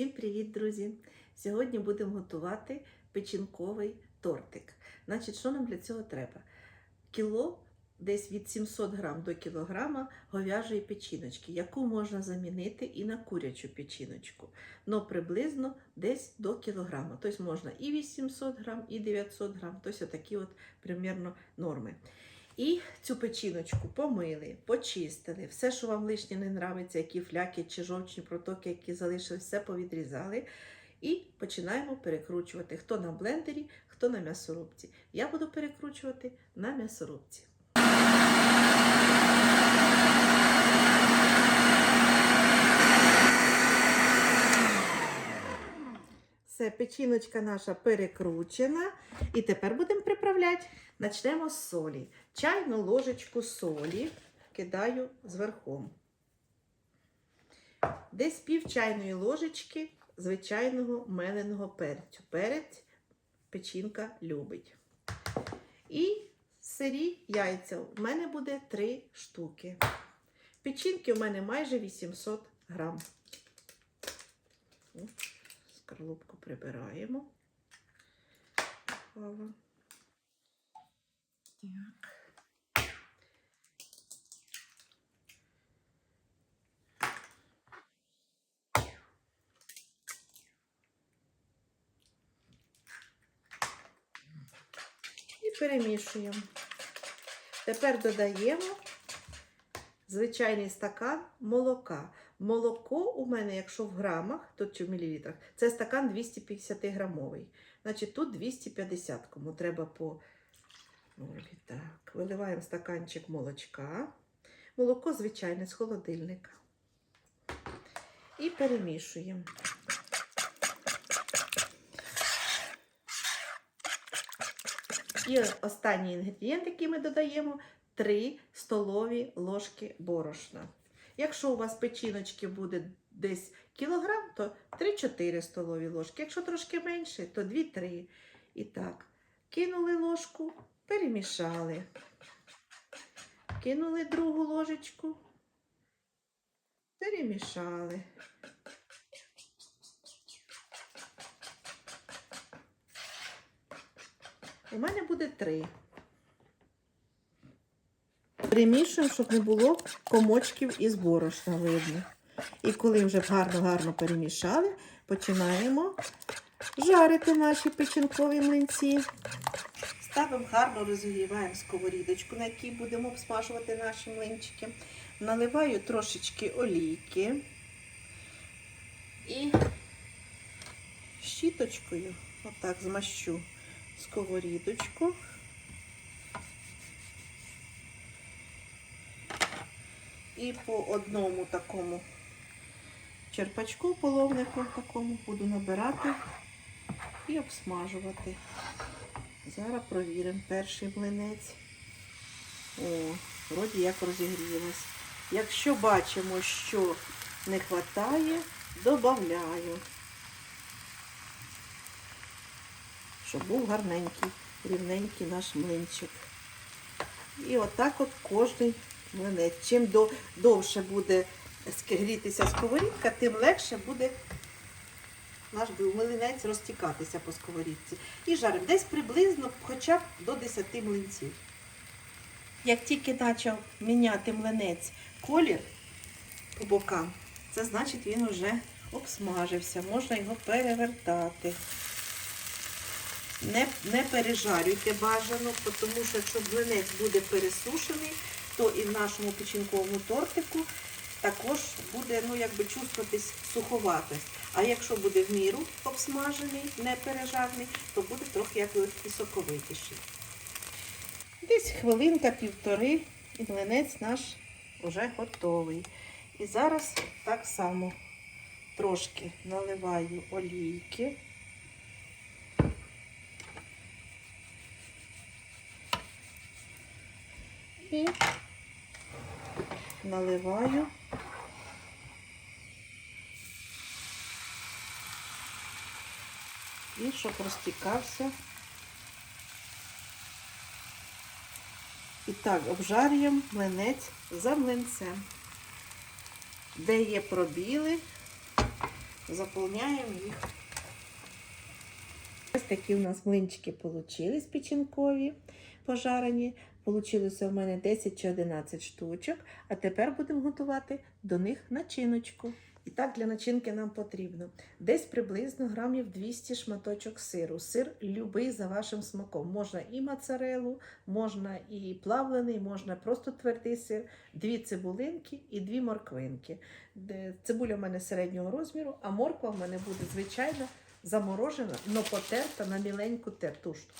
Всім привіт, друзі! Сьогодні будемо готувати печінковий тортик. Значить, що нам для цього треба? Кіло, десь від 700 грам до кілограма говяжої печіночки, яку можна замінити і на курячу печіночку. Но приблизно десь до кілограма. Тобто можна і 800 грам, і 900 грам. Тобто такі от примірно норми. І цю печіночку помили, почистили, все, що вам лишнє не нравиться, які фляки чи жовчні протоки, які залишились, все повідрізали. І починаємо перекручувати. Хто на блендері, хто на м'ясорубці. Я буду перекручувати на м'ясорубці. Все, печіночка наша перекручена. І тепер будемо приправляти. Почнемо з солі. Чайну ложечку солі кидаю зверху. Десь пів чайної ложечки звичайного меленого перцю. Перець печінка любить. І сирі яйця. У мене буде 3 штуки. Печінки у мене майже 800 грам. Скорлупку прибираємо. Так. Перемішуємо. Тепер додаємо звичайний стакан молока. Молоко у мене, якщо в грамах, то чи в мілілітрах, це стакан 250 грамовий. Значить, тут 250, кому треба по Ой, так. Виливаємо стаканчик молочка. Молоко звичайне з холодильника. І перемішуємо. І останній інгредієнт, який ми додаємо, 3 столові ложки борошна. Якщо у вас печіночки буде десь кілограм, то 3-4 столові ложки. Якщо трошки менше, то 2-3. І так, кинули ложку, перемішали. Кинули другу ложечку, перемішали. У мене буде три. Перемішуємо, щоб не було комочків із борошна видно. І коли вже гарно-гарно перемішали, починаємо жарити наші печінкові млинці. Ставимо гарно розігріваємо сковорідочку, на якій будемо обсмажувати наші млинчики. Наливаю трошечки олійки і щіточкою отак змащу сковорідочку. І по одному такому черпачку, половнику такому буду набирати і обсмажувати. Зараз провіримо перший млинець. О, вроді як розігрілась. Якщо бачимо, що не вистачає, додаю. Щоб був гарненький, рівненький наш млинчик. І отак от кожний Чим довше буде грітися сковорідка, тим легше буде наш млинець розтікатися по сковорідці. І жаримо десь приблизно хоча б до 10 млинців. Як тільки почав міняти млинець колір по бокам, це значить він вже обсмажився, можна його перевертати. Не, не пережарюйте бажано, тому що якщо млинець буде пересушений, то і в нашому печінковому тортику також буде ну, якби, чувствуватись суховатость. А якщо буде в міру обсмажений, не пережарний, то буде трохи якби і. Десь хвилинка-півтори і млинець наш вже готовий. І зараз так само трошки наливаю олійки. І наливаю і щоб розтікався. І так, обжарюємо млинець за млинцем. Де є пробіли, заповняємо їх. Ось такі у нас млинчики получились печінкові, пожарені. Получилося в мене 10 чи 11 штучок. А тепер будемо готувати до них начиночку. І так, для начинки нам потрібно десь приблизно грамів 200 шматочок сиру. Сир любий за вашим смаком. Можна і моцарелу, можна і плавлений, можна просто твердий сир, дві цибулинки і дві морквинки. Цибуля в мене середнього розміру, а морква в мене буде звичайно заморожена, но потерта на міленьку тертушку.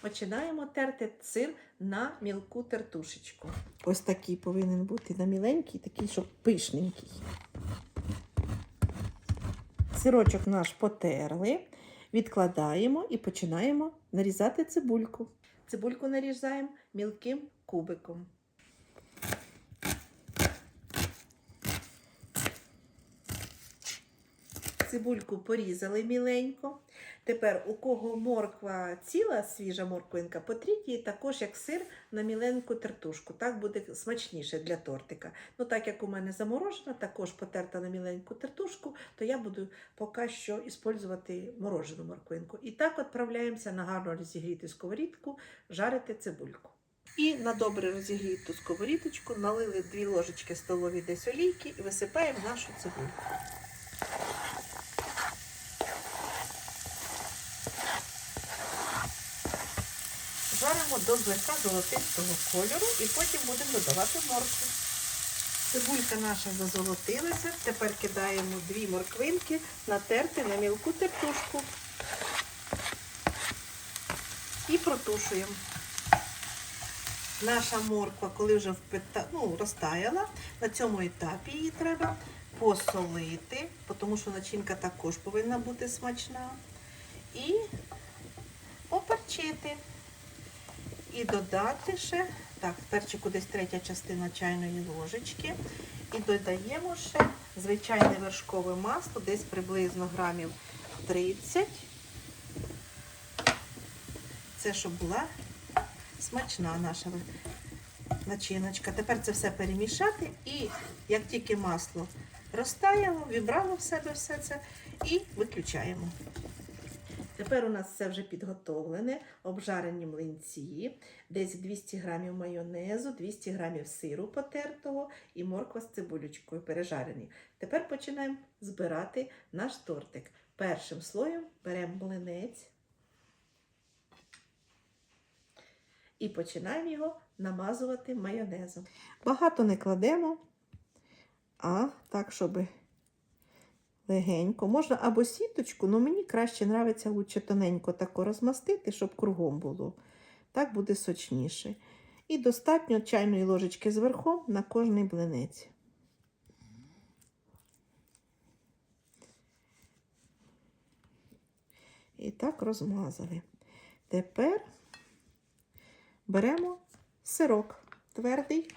Починаємо терти сир на мілку тертушечку. Ось такий повинен бути на міленький, такий, щоб пишненький. Сирочок наш потерли, відкладаємо і починаємо нарізати цибульку. Цибульку нарізаємо мілким кубиком. Цибульку порізали міленько. Тепер, у кого морква ціла, свіжа морквинка, потріть її також як сир на міленьку тертушку. Так буде смачніше для тортика. Ну, так як у мене заморожена, також потерта на міленьку тертушку, то я буду поки що використовувати морожену морквинку. І так відправляємося на гарно розігріту сковорідку, жарити цибульку. І на добре розігріту сковорідочку налили 2 ложечки столові десь олійки і висипаємо нашу цибульку. Жаримо до злегка золотистого кольору і потім будемо додавати моркву. Цибулька наша зазолотилася. Тепер кидаємо дві морквинки натерти на мілку тертушку. І протушуємо. Наша морква, коли вже впита... ну, розтаяла, на цьому етапі її треба посолити, тому що начинка також повинна бути смачна. І поперчити. І додати ще, так, перчику десь третя частина чайної ложечки. І додаємо ще звичайне вершкове масло, десь приблизно грамів 30. Це щоб була смачна наша начиночка. Тепер це все перемішати і як тільки масло розтаяло, вібрало в себе все це і виключаємо. Тепер у нас все вже підготовлене, обжарені млинці, десь 200 грамів майонезу, 200 грамів сиру потертого і морква з цибулючкою пережарені. Тепер починаємо збирати наш тортик. Першим слоєм беремо млинець і починаємо його намазувати майонезом. Багато не кладемо, а так, щоб легенько. Можна або сіточку, але мені краще нравиться лучше тоненько тако розмастити, щоб кругом було. Так буде сочніше. І достатньо чайної ложечки зверху на кожний блинець. І так розмазали. Тепер беремо сирок твердий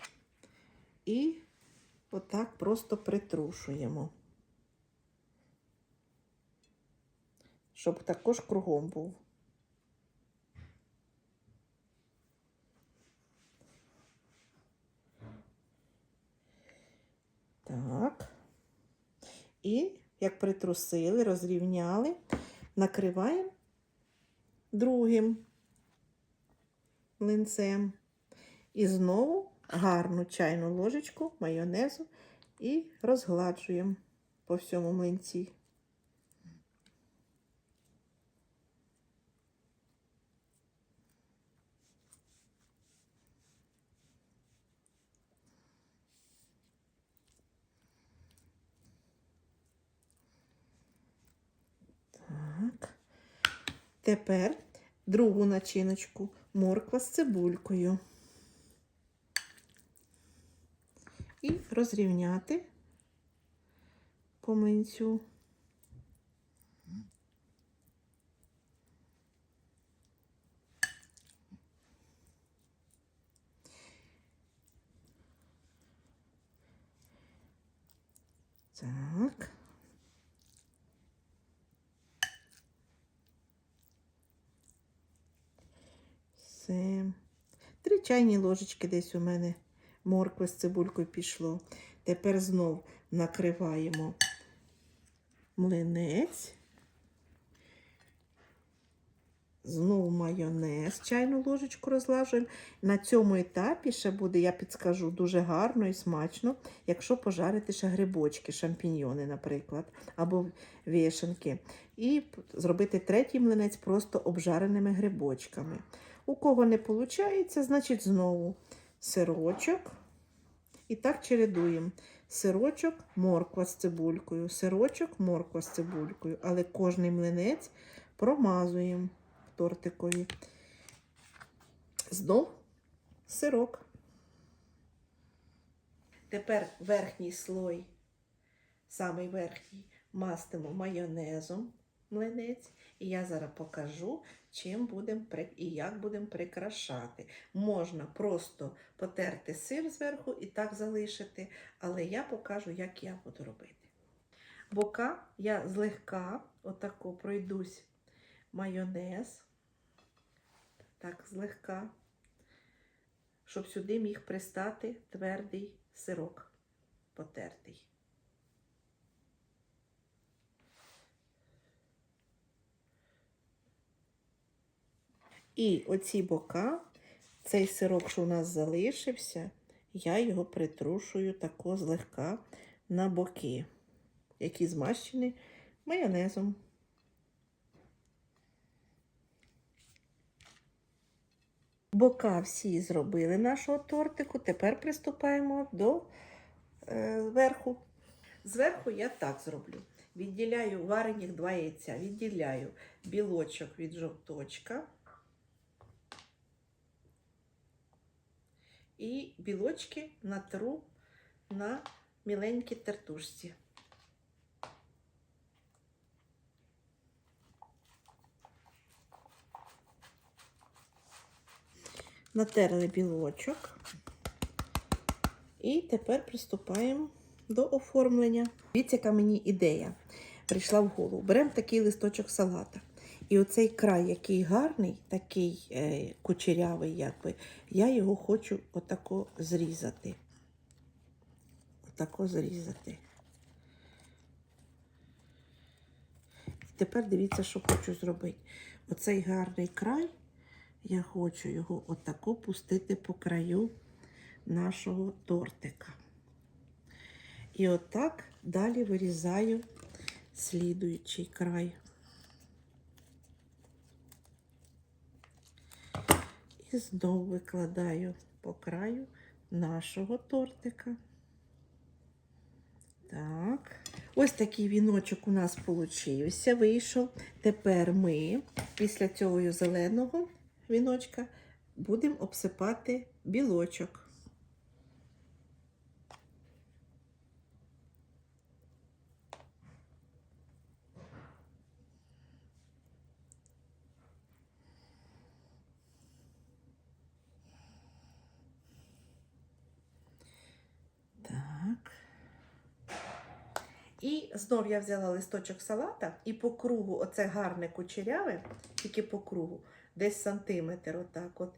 і отак просто притрушуємо. Щоб також кругом був. Так. І як притрусили, розрівняли, накриваємо другим млинцем. І знову гарну чайну ложечку майонезу і розгладжуємо по всьому млинці. Так. Тепер другу начиночку морква з цибулькою. І розрівняти по млинцю. Так. Все. Три чайні ложечки десь у мене моркви з цибулькою пішло. Тепер знов накриваємо млинець. Знову майонез, чайну ложечку розлажуємо. На цьому етапі ще буде, я підскажу, дуже гарно і смачно, якщо пожарити ще грибочки, шампіньйони, наприклад, або вішенки. І зробити третій млинець просто обжареними грибочками. У кого не виходить, значить знову сирочок. І так чередуємо. Сирочок, морква з цибулькою, сирочок, морква з цибулькою. Але кожний млинець промазуємо тортикові. Знов сирок. Тепер верхній слой, самий верхній, мастимо майонезом млинець. І я зараз покажу, чим будемо і як будемо прикрашати. Можна просто потерти сир зверху і так залишити, але я покажу, як я буду робити. Бока я злегка отако пройдусь майонез, так, злегка, щоб сюди міг пристати твердий сирок потертий. І оці бока, цей сирок, що у нас залишився, я його притрушую тако злегка на боки, які змащені майонезом. Бока всі зробили нашого тортику. Тепер приступаємо до е, верху. Зверху я так зроблю. Відділяю варених два яйця, відділяю білочок від жовточка. І білочки натру на міленькій тертушці. Натерли білочок. І тепер приступаємо до оформлення. Дивіться, яка мені ідея прийшла в голову. Беремо такий листочок салата. І оцей край, який гарний, такий е, кучерявий, якби, я його хочу отако зрізати. Отако зрізати. І тепер дивіться, що хочу зробити. Оцей гарний край, я хочу його отако пустити по краю нашого тортика. І отак далі вирізаю слідуючий край. І знову викладаю по краю нашого тортика. Так. Ось такий віночок у нас получився, вийшов. Тепер ми після цього зеленого віночка будемо обсипати білочок. Так. І знов я взяла листочок салата і по кругу, оце гарне кучеряве, тільки по кругу, десь сантиметр, отак от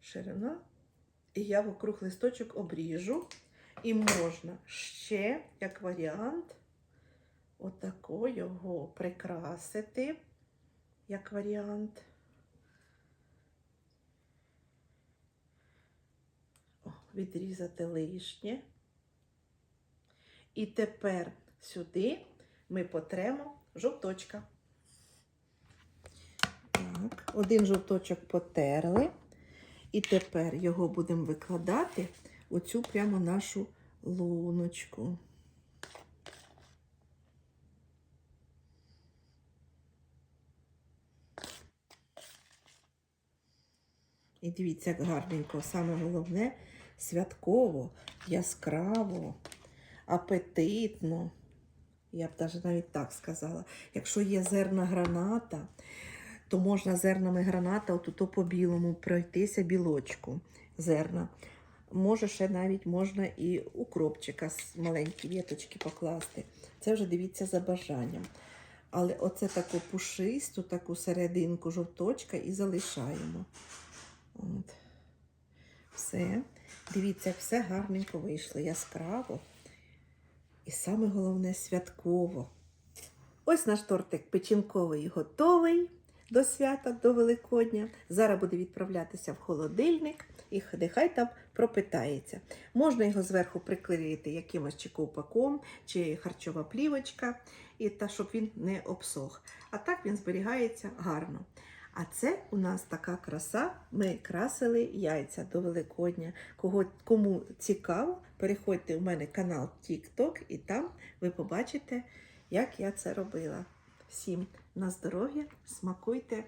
ширина. І я вокруг листочок обріжу. І можна ще, як варіант, отако його прикрасити, як варіант. О, відрізати лишнє. І тепер сюди ми потремо жовточка. Так, один жовточок потерли. І тепер його будемо викладати оцю прямо нашу луночку. І дивіться, як гарненько, саме головне святково, яскраво, апетитно. Я б навіть навіть так сказала. Якщо є зерна граната, то можна зернами граната отут по білому пройтися білочку зерна. Може, ще навіть можна і укропчика з маленькі віточки покласти. Це вже дивіться за бажанням. Але оце таку пушисту, таку серединку жовточка і залишаємо. От. Все. Дивіться, все гарненько вийшло, яскраво. І саме головне святково. Ось наш тортик печінковий готовий до свята, до Великодня. Зараз буде відправлятися в холодильник і нехай там пропитається. Можна його зверху приклеїти якимось чи ковпаком, чи харчова плівочка, і та, щоб він не обсох. А так він зберігається гарно. А це у нас така краса. Ми красили яйця до Великодня. Кого, кому цікаво, переходьте у мене канал TikTok і там ви побачите, як я це робила. Всім на здоров'я, смакуйте